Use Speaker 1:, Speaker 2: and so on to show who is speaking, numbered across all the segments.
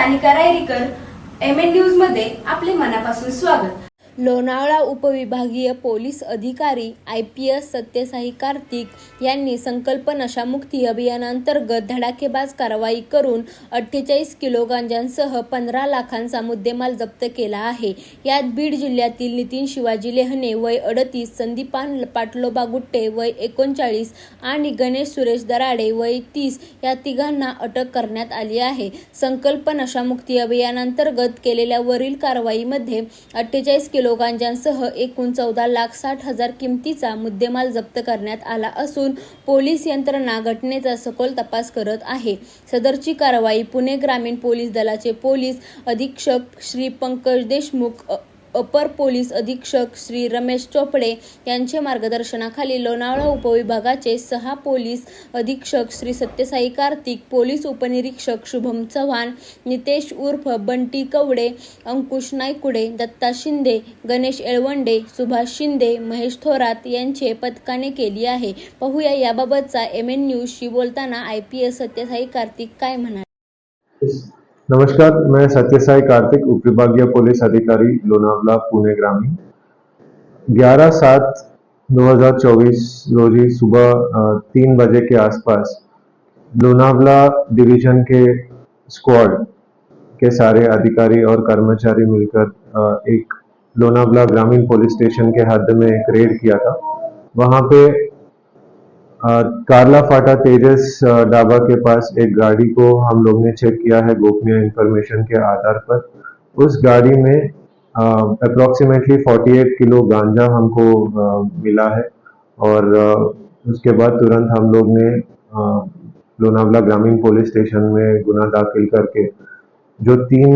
Speaker 1: Sanika Rairikar M N न्यूजमध्ये आपले मनापासून स्वागत.
Speaker 2: लोणावळा उपविभागीय पोलीस अधिकारी I P S Satyasai Kartik यांनी संकल्प नशामुक्ती अभियानांतर्गत धडाकेबाज कारवाई करून अठ्ठेचाळीस किलो गांजांसह पंधरा लाखांचा मुद्देमाल जप्त केला आहे. यात बीड जिल्ह्यातील नितीन शिवाजी लेहने वय अडतीस संदीपान पाटलोबा गुट्टे वय एकोणचाळीस आणि गणेश सुरेश दराडे वय तीस या तिघांना अटक करण्यात आली आहे. संकल्प नशामुक्ती अभियानांतर्गत केलेल्या वरील कारवाईमध्ये अठ्ठेचाळीस किलो गांजांसह एकूण चौदा लाख साठ हजार किमतीचा मुद्देमाल जप्त करण्यात आला असून पोलीस यंत्रणा घटनेचा सखोल तपास करत आहे. सदरची कारवाई पुणे ग्रामीण पोलीस दलाचे पोलीस अधीक्षक श्री पंकज देशमुख अपर पोलीस अधीक्षक श्री रमेश चोपडे यांचे मार्गदर्शनाखाली लोणावळा उपविभागाचे सहा पोलीस अधीक्षक श्री सत्यसाई कार्तिक पोलीस उपनिरीक्षक शुभम चव्हाण नितेश उर्फ बंटी कवडे अंकुश नायकुडे दत्ता शिंदे गणेश एळवंडे सुभाष शिंदे महेश थोरात यांचे पथकाने केली आहे. पाहूया याबाबतचा एम एन न्यूजशी बोलताना I P S Satyasai Kartik काय म्हणाले.
Speaker 3: नमस्कार, मैं सत्य साई कार्तिक उप विभागीय पुलिस अधिकारी, लोनावला, पुणे ग्रामीण। 11 सात 2024 रोजी सुबह तीन बजे के आसपास लोनावला डिवीज़न के स्क्वाड के सारे अधिकारी और कर्मचारी मिलकर एक लोनावला ग्रामीण पुलिस स्टेशन के हद में एक रेड किया था। वहाँ पे कारला फाटा तेजस ढाबा के पास एक गाड़ी को हम लोग ने चेक किया है गोपनीय इंफॉर्मेशन के आधार पर। उस गाड़ी में अप्रोक्सीमेटली 48 किलो गांजा हमको अ, मिला है और अ, उसके बाद तुरंत हम लोग ने लोनावला ग्रामीण पुलिस स्टेशन में गुना दाखिल करके जो तीन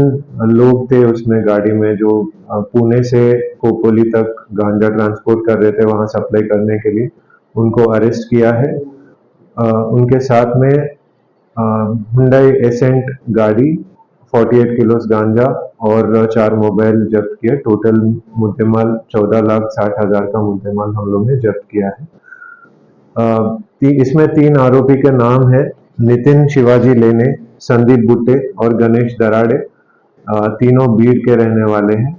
Speaker 3: लोग थे उसमें गाड़ी में जो पुणे से कोपोली तक गांजा ट्रांसपोर्ट कर रहे थे वहाँ सप्लाई करने के लिए उनको अरेस्ट किया है। अ, उनके साथ में हुंडई एसेंट गाड़ी 48 किलोस गांजा और चार मोबाइल जब्त किए। टोटल मुद्देमाल 14 लाख साठ हज़ार का मुद्देमाल हम लोग ने जब्त किया है। ती, इसमें तीन आरोपी के नाम है। नितिन शिवाजी लेने संदीप बुट्टे और गणेश दराड़े। तीनों बीड़ के रहने वाले हैं।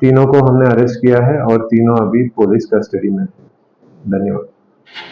Speaker 3: तीनों को हमने अरेस्ट किया है और तीनों अभी पुलिस कस्टडी में। धन्यवाद।
Speaker 1: you